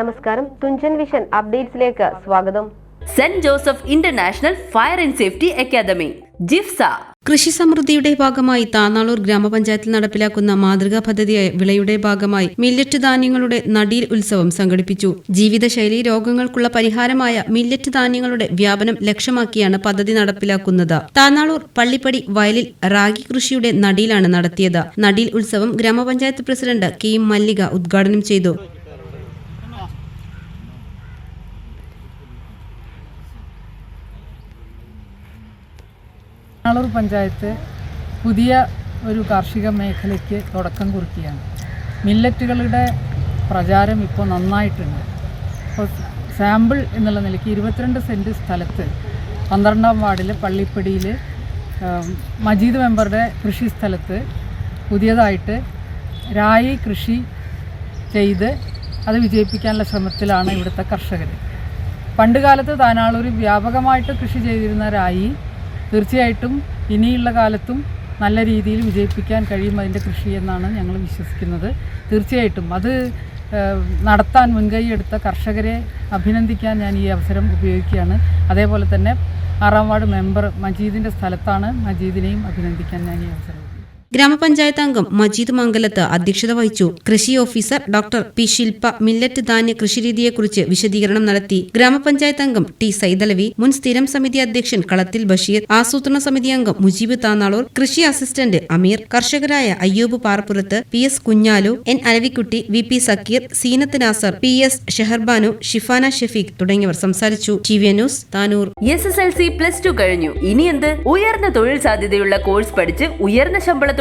നമസ്കാരം. തുഞ്ചൻ വിഷൻ അപ്ഡേറ്റ്സിലേക്ക് സ്വാഗതം. Saint Joseph international fire and safety academy JIFSA. കൃഷി സമൃദ്ധിയുടെ ഭാഗമായി താന്നാളൂർ ഗ്രാമപഞ്ചായത്തിൽ നടപ്പിലാക്കുന്ന മാതൃകാ പദ്ധതിയായ വിളയുടെ ഭാഗമായി മില്ലറ്റ് ധാന്യങ്ങളുടെ നടീൽ ഉത്സവം സംഘടിപ്പിച്ചു. ജീവിതശൈലി രോഗങ്ങൾക്കുള്ള പരിഹാരമായ മില്ലറ്റ് ധാന്യങ്ങളുടെ വ്യാപനം ലക്ഷ്യമാക്കിയാണ് പദ്ധതി നടപ്പിലാക്കുന്നത്. താന്നാളൂർ പള്ളിപ്പടി വയലിൽ റാഗി കൃഷിയുടെ നടീലാണ് നടത്തിയത്. നടീൽ ഉത്സവം ഗ്രാമപഞ്ചായത്ത് പ്രസിഡന്റ് കെ മല്ലിക ഉദ്ഘാടനം ചെയ്തു. ആളൂർ പഞ്ചായത്ത് പുതിയ ഒരു കാർഷിക മേഖലയ്ക്ക് തുടക്കം കുറിക്കുകയാണ്. മില്ലറ്റുകളുടെ പ്രചാരം ഇപ്പോൾ നന്നായിട്ടുണ്ട്. അപ്പോൾ സാമ്പിൾ എന്നുള്ള നിലയ്ക്ക് ഇരുപത്തിരണ്ട് സെന്റ് സ്ഥലത്ത് പന്ത്രണ്ടാം വാർഡിൽ പള്ളിപ്പടിയിൽ മജീദ് മെമ്പറുടെ കൃഷി സ്ഥലത്ത് പുതിയതായിട്ട് രായി കൃഷി ചെയ്ത് അത് വിജയിപ്പിക്കാനുള്ള ശ്രമത്തിലാണ് ഇവിടുത്തെ കർഷകർ പണ്ടുകാലത്ത് താനാളൂർ വ്യാപകമായിട്ട് കൃഷി ചെയ്തിരുന്ന രായി തീർച്ചയായിട്ടും ഇനിയുള്ള കാലത്തും നല്ല രീതിയിൽ വിജയിപ്പിക്കാൻ കഴിയും അതിന്റെ കൃഷി എന്നാണ് ഞങ്ങൾ വിശ്വസിക്കുന്നത്. തീർച്ചയായിട്ടും അത് നടത്താൻ മുൻകൈ എടുത്ത കർഷകരെ അഭിനന്ദിക്കാൻ ഞാൻ ഈ അവസരം ഉപയോഗിക്കുകയാണ്. അതേപോലെ തന്നെ ആറാം വാർഡ് മെമ്പർ മജീദിന്റെ സ്ഥലത്താണ് മജീദിനെയും അഭിനന്ദിക്കാൻ ഞാൻ ഈ അവസരം ഗ്രാമപഞ്ചായത്ത് അംഗം മജീദ് മംഗലത്ത് അധ്യക്ഷത വഹിച്ചു. കൃഷി officer doctor P. Shilpa millet ധാന്യ കൃഷിരീതിയെക്കുറിച്ച് വിശദീകരണം നടത്തി. ഗ്രാമപഞ്ചായത്ത് അംഗം ടി. സൈതലവി മുൻ സ്ഥിരം സമിതി അധ്യക്ഷൻ കളത്തിൽ ബഷീർ ആസൂത്രണ സമിതി അംഗം മുജീബ് താന്നാളൂർ കൃഷി assistant Ameer കർഷകരായ Ayyoob Parappurath P. S. Kunhalu N. Alavikutty V. P. Zakir Seenath Nasser P. S. Sheharbanu Shifana Shefeeq തുടങ്ങിയവർ സംസാരിച്ചു. T. V. News Tanur. S S L C plus two കഴിഞ്ഞു. ഇനി എന്ത്? ഉയർന്ന തൊഴിൽ സാധ്യതയുള്ള കോഴ്സ് പഠിച്ച് ഉയർന്ന ശമ്പളത്തോടെ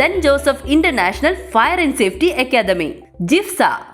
Saint Joseph international fire and safety academy JIFSA